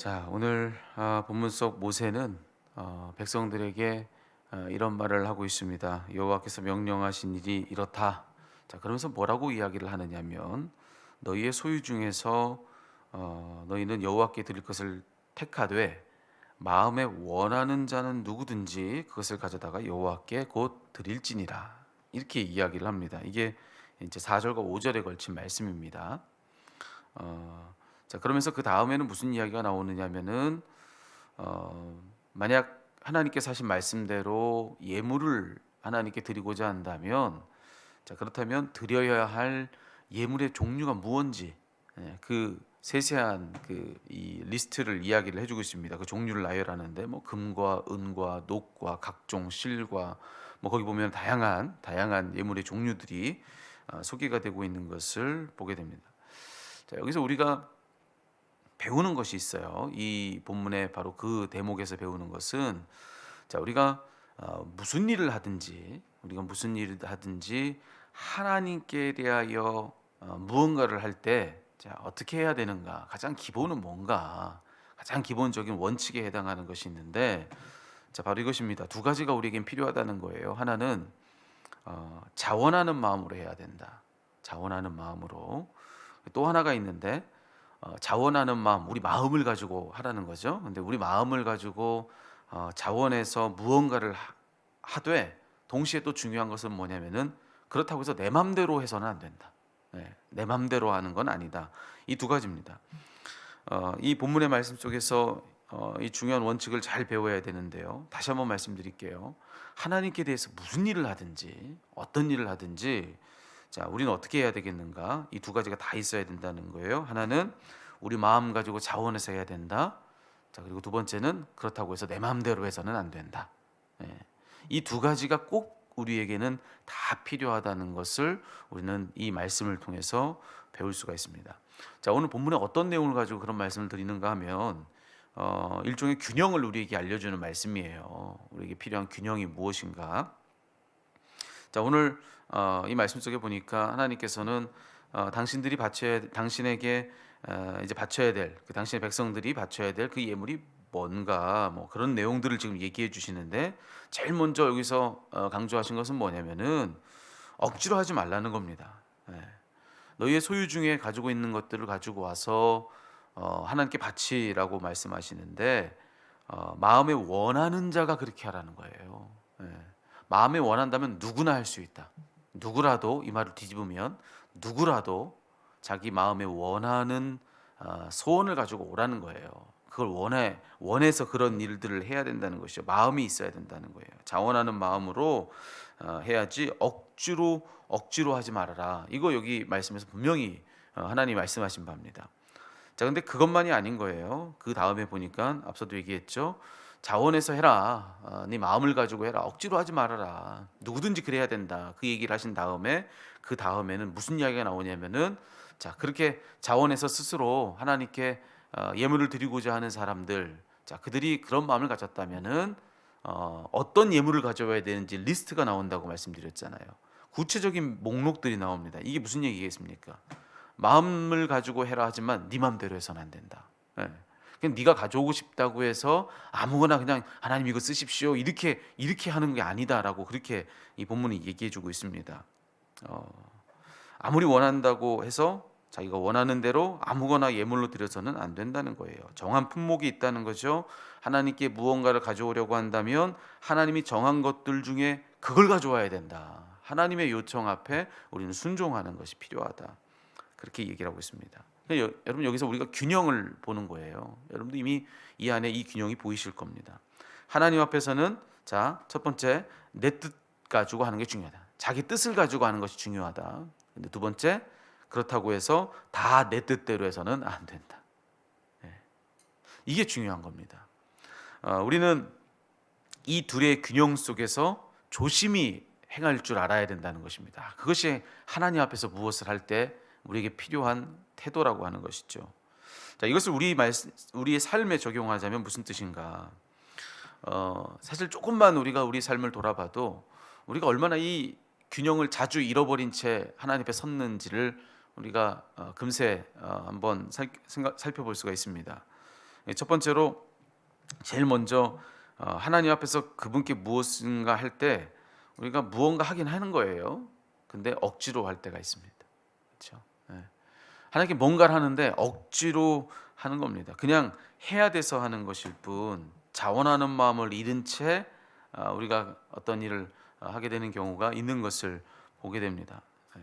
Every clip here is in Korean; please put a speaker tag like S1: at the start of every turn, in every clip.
S1: 자 오늘 아, 본문 속 모세는 어, 백성들에게 어, 이런 말을 하고 있습니다. 여호와께서 명령하신 일이 이렇다. 자 그러면서 뭐라고 이야기를 하느냐면 너희의 소유 중에서 어, 너희는 여호와께 드릴 것을 택하되 마음에 원하는 자는 누구든지 그것을 가져다가 여호와께 곧 드릴지니라 이렇게 이야기를 합니다. 이게 이제 4절과 5절에 걸친 말씀입니다. 어, 자 그러면서 그 다음에는 무슨 이야기가 나오느냐면은 어, 만약 하나님께서 하신 말씀대로 예물을 하나님께 드리고자 한다면 자 그렇다면 드려야 할 예물의 종류가 무언지 예, 그 세세한 그 이 리스트를 이야기를 해주고 있습니다. 그 종류를 나열하는데 뭐 금과 은과 녹과 각종 실과 뭐 거기 보면 다양한 다양한 예물의 종류들이 어, 소개가 되고 있는 것을 보게 됩니다. 자 여기서 우리가 배우는 것이 있어요. 이 본문의 바로 그 대목에서 배우는 것은 자 우리가 어, 무슨 일을 하든지 우리가 무슨 일을 하든지 하나님께 대하여 어, 무언가를 할때자 어떻게 해야 되는가 가장 기본은 뭔가 가장 기본적인 원칙에 해당하는 것이 있는데 자 바로 이것입니다. 두 가지가 우리에겐 필요하다는 거예요. 하나는 어, 자원하는 마음으로 해야 된다. 자원하는 마음으로 또 하나가 있는데 어, 자원하는 마음, 우리 마음을 가지고 하라는 거죠. 근데 우리 마음을 가지고 어, 자원해서 무언가를 하- 하되 동시에 또 중요한 것은 뭐냐면은 그렇다고 해서 내 맘대로 해서는 안 된다. 네, 내 맘대로 하는 건 아니다. 이 두 가지입니다. 어, 이 본문의 말씀 속에서 어, 이 중요한 원칙을 잘 배워야 되는데요. 다시 한번 말씀드릴게요. 하나님께 대해서 무슨 일을 하든지 어떤 일을 하든지 자, 우리는 어떻게 해야 되겠는가? 이 두 가지가 다 있어야 된다는 거예요. 하나는 우리 마음 가지고 자원해서 해야 된다. 자, 그리고 두 번째는 그렇다고 해서 내 마음대로 해서는 안 된다. 이두 가지가 꼭 우리에게는 다 필요하다는 것을 우리는 이 말씀을 통해서 배울 수가 있습니다. 자, 오늘 본문에 어떤 내용을 가지고 그런 말씀을 드리는가 하면 어, 일종의 균형을 우리에게 알려주는 말씀이에요. 우리에게 필요한 균형이 무엇인가? 자 오늘 어, 이 말씀 속에 보니까 하나님께서는 어, 당신들이 바쳐야 당신에게 어, 이제 바쳐야 될 그 당신의 백성들이 바쳐야 될 그 예물이 뭔가 뭐 그런 내용들을 지금 얘기해 주시는데 제일 먼저 여기서 어, 강조하신 것은 뭐냐면은 억지로 하지 말라는 겁니다. 예. 너희의 소유 중에 가지고 있는 것들을 가지고 와서 어, 하나님께 바치라고 말씀하시는데 어, 마음에 원하는 자가 그렇게 하라는 거예요. 예. 마음에 원한다면 누구나 할 수 있다. 누구라도 이 말을 뒤집으면 누구라도 자기 마음에 원하는 어, 소원을 가지고 오라는 거예요. 그걸 원해 원해서 그런 일들을 해야 된다는 것이죠. 마음이 있어야 된다는 거예요. 자원하는 마음으로 어, 해야지 억지로 억지로 하지 말아라. 이거 여기 말씀에서 분명히 어, 하나님 말씀하신 바입니다. 자, 근데 그것만이 아닌 거예요. 그 다음에 보니까 앞서도 얘기했죠. 자원해서 해라. 어, 네 마음을 가지고 해라. 억지로 하지 말아라. 누구든지 그래야 된다. 그 얘기를 하신 다음에 그 다음에는 무슨 이야기가 나오냐면은 자 그렇게 자원해서 스스로 하나님께 어, 예물을 드리고자 하는 사람들, 자 그들이 그런 마음을 가졌다면은 어, 어떤 예물을 가져와야 되는지 리스트가 나온다고 말씀드렸잖아요. 구체적인 목록들이 나옵니다. 이게 무슨 얘기겠습니까? 마음을 가지고 해라 하지만 네 마음대로 해서는 안 된다. 예. 그냥 네가 가져오고 싶다고 해서 아무거나 그냥 하나님 이거 쓰십시오 이렇게 이렇게 하는 게 아니다라고 그렇게 이 본문이 얘기해주고 있습니다. 어, 아무리 원한다고 해서 자기가 원하는 대로 아무거나 예물로 드려서는 안 된다는 거예요. 정한 품목이 있다는 거죠. 하나님께 무언가를 가져오려고 한다면 하나님이 정한 것들 중에 그걸 가져와야 된다. 하나님의 요청 앞에 우리는 순종하는 것이 필요하다. 그렇게 얘기를 하고 있습니다. 여, 여러분 여기서 우리가 균형을 보는 거예요. 여러분도 이미 이 안에 이 균형이 보이실 겁니다. 하나님 앞에서는 자 첫 번째 내 뜻 가지고 하는 게 중요하다. 자기 뜻을 가지고 하는 것이 중요하다. 근데 두 번째 그렇다고 해서 다 내 뜻대로 해서는 안 된다. 예. 이게 중요한 겁니다. 어, 우리는 이 둘의 균형 속에서 조심히 행할 줄 알아야 된다는 것입니다. 그것이 하나님 앞에서 무엇을 할 때 우리에게 필요한 태도라고 하는 것이죠. 자, 이것을 우리 말 우리의 삶에 적용하자면 무슨 뜻인가? 어, 사실 조금만 우리가 우리 삶을 돌아봐도 우리가 얼마나 이 균형을 자주 잃어버린 채 하나님 앞에 섰는지를 우리가 어, 금세 어, 한번 살, 생각, 살펴볼 수가 있습니다. 예, 첫 번째로 제일 먼저 어, 하나님 앞에서 그분께 무엇인가 할 때 우리가 무언가 하긴 하는 거예요. 근데 억지로 할 때가 있습니다. 그렇죠? 예. 하나님께 뭔가를 하는데 억지로 하는 겁니다. 그냥 해야 돼서 하는 것일 뿐 자원하는 마음을 잃은 채 아, 우리가 어떤 일을 어, 하게 되는 경우가 있는 것을 보게 됩니다. 예.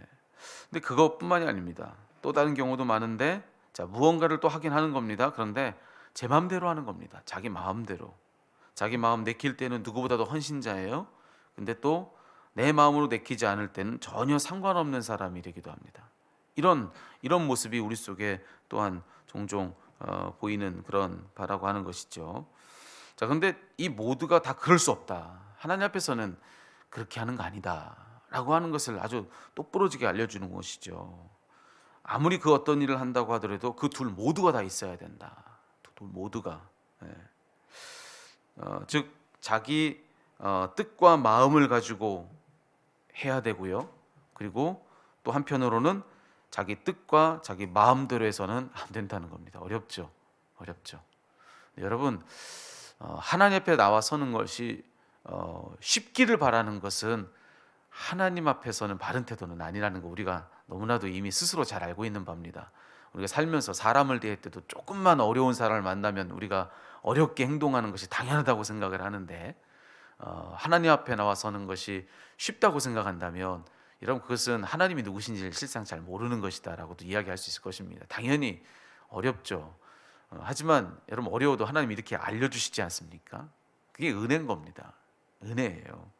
S1: 근데 그것뿐만이 아닙니다. 또 다른 경우도 많은데 자 무언가를 또 하긴 하는 겁니다. 그런데 제 마음대로 하는 겁니다. 자기 마음대로. 자기 마음 내킬 때는 누구보다도 헌신자예요. 근데 또 내 마음으로 내키지 않을 때는 전혀 상관없는 사람이 되기도 합니다. 이런 이런 모습이 우리 속에 또한 종종 어, 보이는 그런 바라고 하는 것이죠. 자, 근데 이 모두가 다 그럴 수 없다. 하나님 앞에서는 그렇게 하는 거 아니다라고 하는 것을 아주 똑부러지게 알려주는 것이죠. 아무리 그 어떤 일을 한다고 하더라도 그 둘 모두가 다 있어야 된다. 둘 모두가. 예. 어, 즉 자기 어, 뜻과 마음을 가지고 해야 되고요. 그리고 또 한편으로는 자기 뜻과 자기 마음대로 해서는 안 된다는 겁니다. 어렵죠. 어렵죠. 네, 여러분 어, 하나님 앞에 나와 서는 것이 어, 쉽기를 바라는 것은 하나님 앞에서는 바른 태도는 아니라는 거 우리가 너무나도 이미 스스로 잘 알고 있는 바입니다. 우리가 살면서 사람을 대할 때도 조금만 어려운 사람을 만나면 우리가 어렵게 행동하는 것이 당연하다고 생각을 하는데 어, 하나님 앞에 나와 서는 것이 쉽다고 생각한다면 여러분 그것은 하나님이 누구신지를 실상 잘 모르는 것이다라고도 이야기할 수 있을 것입니다. 당연히 어렵죠. 어, 하지만 여러분 어려워도 하나님이 이렇게 알려주시지 않습니까? 그게 은혜인 겁니다. 은혜예요.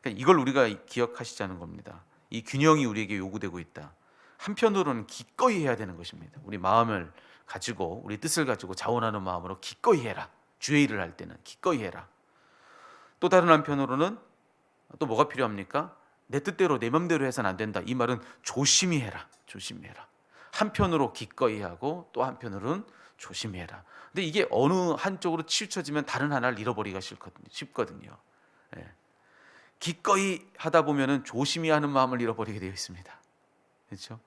S1: 그러니까 이걸 우리가 기억하시자는 겁니다. 이 균형이 우리에게 요구되고 있다. 한편으로는 기꺼이 해야 되는 것입니다. 우리 마음을 가지고 우리 뜻을 가지고 자원하는 마음으로 기꺼이 해라. 주의 일을 할 때는 기꺼이 해라. 또 다른 한편으로는 또 뭐가 필요합니까? 내 뜻대로 내 맘대로 해서는 안 된다. 이 말은 조심히 해라. 조심히 해라. 한편으로 기꺼이 하고 또 한편으로는 조심히 해라. 근데 이게 어느 한쪽으로 치우쳐지면 다른 하나를 잃어버리기가. 쉽거든요. 예. 기꺼이 하다 보면은 조심히 하는 마음을 잃어버리게 되어 있습니다. 그렇죠?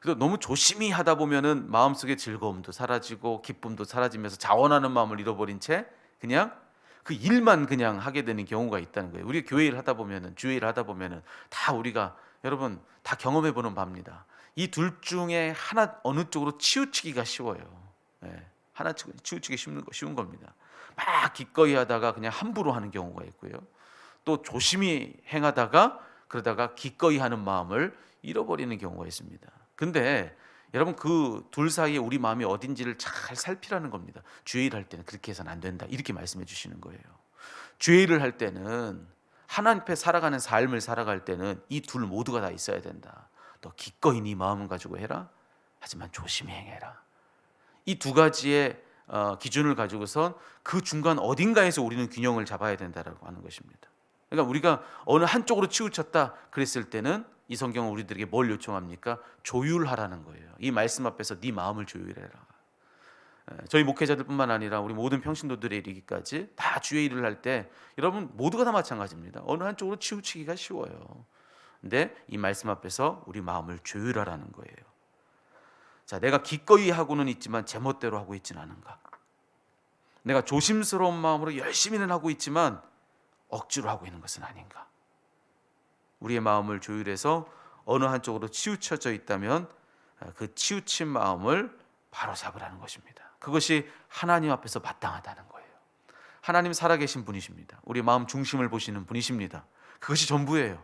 S1: 그래서 너무 조심히 하다 보면은 마음속의 즐거움도 사라지고 기쁨도 사라지면서 자원하는 마음을 잃어버린 채 그냥 그 일만 그냥 하게 되는 경우가 있다는 거예요. 우리 교회 일 하다 보면은 주일 일 하다 보면은 다 우리가 여러분 다 경험해 보는 바입니다. 이 둘 중에 하나 어느 쪽으로 치우치기가 쉬워요. 예, 하나 치우치기 쉬운 거 쉬운 겁니다. 막 기꺼이 하다가 그냥 함부로 하는 경우가 있고요. 또 조심히 행하다가 그러다가 기꺼이 하는 마음을 잃어버리는 경우가 있습니다. 근데 여러분 그 둘 사이에 우리 마음이 어딘지를 잘 살피라는 겁니다. 주의를 할 때는 그렇게 해서는 안 된다. 이렇게 말씀해 주시는 거예요. 주의를 할 때는 하나님 앞에 살아가는 삶을 살아갈 때는 이 둘 모두가 다 있어야 된다. 너 기꺼이 네 마음을 가지고 해라. 하지만 조심히 행해라. 이 두 가지의 어, 기준을 가지고선 그 중간 어딘가에서 우리는 균형을 잡아야 된다라고 하는 것입니다. 그러니까 우리가 어느 한쪽으로 치우쳤다 그랬을 때는 이 성경은 우리들에게 뭘 요청합니까? 조율하라는 거예요. 이 말씀 앞에서 네 마음을 조율해라. 저희 목회자들뿐만 아니라 우리 모든 평신도들에 이르기까지 다 주의 일을 할 때 여러분 모두가 다 마찬가지입니다. 어느 한쪽으로 치우치기가 쉬워요. 근데 이 말씀 앞에서 우리 마음을 조율하라는 거예요. 자, 내가 기꺼이 하고는 있지만 제멋대로 하고 있지는 않은가? 내가 조심스러운 마음으로 열심히는 하고 있지만 억지로 하고 있는 것은 아닌가? 우리의 마음을 조율해서 어느 한쪽으로 치우쳐져 있다면 그 치우친 마음을 바로 잡으라는 것입니다. 그것이 하나님 앞에서 마땅하다는 거예요. 하나님 살아계신 분이십니다. 우리 마음 중심을 보시는 분이십니다. 그것이 전부예요.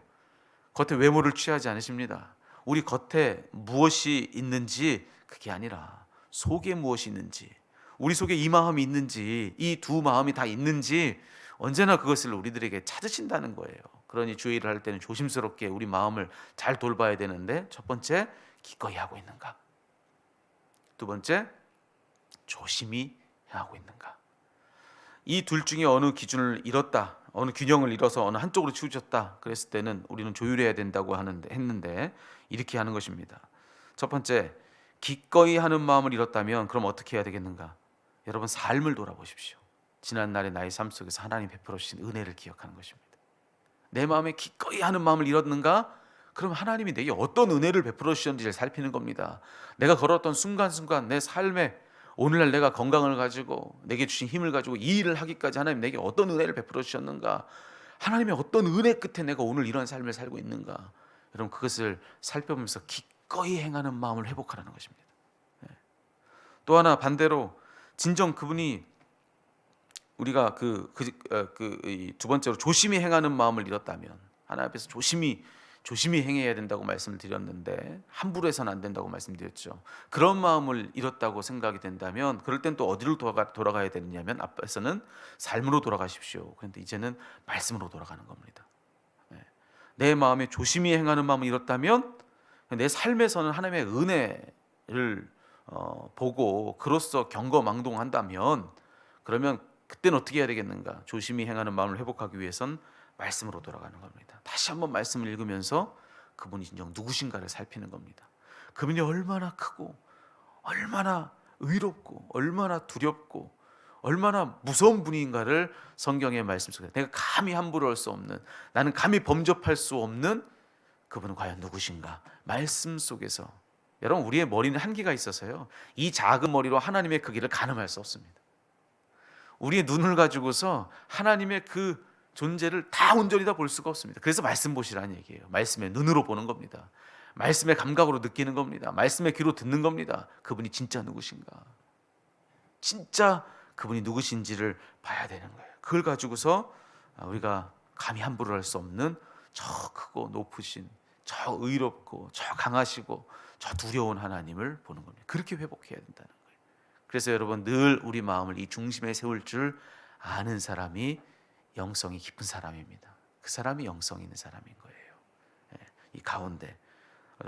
S1: 겉에 외모를 취하지 않으십니다. 우리 겉에 무엇이 있는지 그게 아니라 속에 무엇이 있는지 우리 속에 이 마음이 있는지 이 두 마음이 다 있는지 언제나 그것을 우리들에게 찾으신다는 거예요. 그러니 주의를 할 때는 조심스럽게 우리 마음을 잘 돌봐야 되는데 첫 번째 기꺼이 하고 있는가? 두 번째 조심히 하고 있는가? 이 둘 중에 어느 기준을 잃었다, 어느 균형을 잃어서 어느 한쪽으로 치우쳤다 그랬을 때는 우리는 조율해야 된다고 하는데 했는데 이렇게 하는 것입니다. 첫 번째 기꺼이 하는 마음을 잃었다면 그럼 어떻게 해야 되겠는가? 여러분 삶을 돌아보십시오. 지난 날의 나의 삶 속에서 하나님 베풀어 주신 은혜를 기억하는 것입니다. 내 마음에 기꺼이 하는 마음을 잃었는가? 그럼 하나님이 내게 어떤 은혜를 베풀어 주셨는지를 살피는 겁니다. 내가 걸었던 순간순간 내 삶에 오늘날 내가 건강을 가지고 내게 주신 힘을 가지고 이 일을 하기까지 하나님 내게 어떤 은혜를 베풀어 주셨는가? 하나님의 어떤 은혜 끝에 내가 오늘 이런 삶을 살고 있는가? 여러분 그것을 살펴보면서 기꺼이 행하는 마음을 회복하라는 것입니다. 네. 또 하나 반대로 진정 그분이 우리가 그, 그 그 두 번째로 조심히 행하는 마음을 잃었다면 하나님 앞에서 조심히 조심히 행해야 된다고 말씀을 드렸는데 함부로 해서는 안 된다고 말씀드렸죠. 그런 마음을 잃었다고 생각이 된다면 그럴 땐 또 어디로 돌아가, 돌아가야 되느냐면 앞에서는 삶으로 돌아가십시오. 그런데 이제는 말씀으로 돌아가는 겁니다. 네. 내 마음에 조심히 행하는 마음을 잃었다면 내 삶에서는 하나님의 은혜를 어, 보고 그로써 경거망동한다면 그러면 그때는 어떻게 해야 되겠는가? 조심히 행하는 마음을 회복하기 위해선 말씀으로 돌아가는 겁니다. 다시 한번 말씀을 읽으면서 그분이 진정 누구신가를 살피는 겁니다. 그분이 얼마나 크고 얼마나 의롭고 얼마나 두렵고 얼마나 무서운 분인가를 성경의 말씀 속에 내가 감히 함부로 할 수 없는 나는 감히 범접할 수 없는 그분은 과연 누구신가 말씀 속에서 여러분 우리의 머리는 한계가 있어서요 이 작은 머리로 하나님의 크기를 가늠할 수 없습니다 우리의 눈을 가지고서 하나님의 그 존재를 다 온전히 다 볼 수가 없습니다. 그래서 말씀 보시라는 얘기예요. 말씀의 눈으로 보는 겁니다. 말씀의 감각으로 느끼는 겁니다. 말씀의 귀로 듣는 겁니다. 그분이 진짜 누구신가? 진짜 그분이 누구신지를 봐야 되는 거예요. 그걸 가지고서 우리가 감히 함부로 할 수 없는 저 크고 높으신 저 의롭고 저 강하시고 저 두려운 하나님을 보는 겁니다. 그렇게 회복해야 된다는. 그래서 여러분 늘 우리 마음을 이 중심에 세울 줄 아는 사람이 영성이 깊은 사람입니다. 그 사람이 영성 있는 사람인 거예요. 예, 이 가운데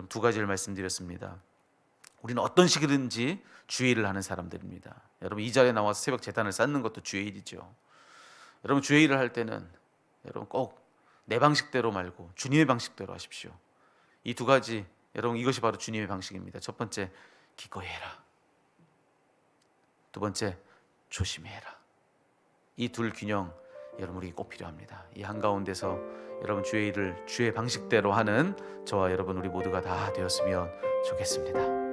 S1: 두 가지를 말씀드렸습니다. 우리는 어떤 식이든지 주의 일을 하는 사람들입니다. 여러분 이 자리에 나와서 새벽 재단을 쌓는 것도 주의 일이죠. 여러분 주의 일을 할 때는 여러분 꼭 내 방식대로 말고 주님의 방식대로 하십시오. 이 두 가지 여러분 이것이 바로 주님의 방식입니다. 첫 번째 기꺼이 해라. 두 번째 조심히 해라. 이 둘 균형 여러분 우리 꼭 필요합니다. 이 한가운데서 여러분 주의 일을 주의 방식대로 하는 저와 여러분 우리 모두가 다 되었으면 좋겠습니다.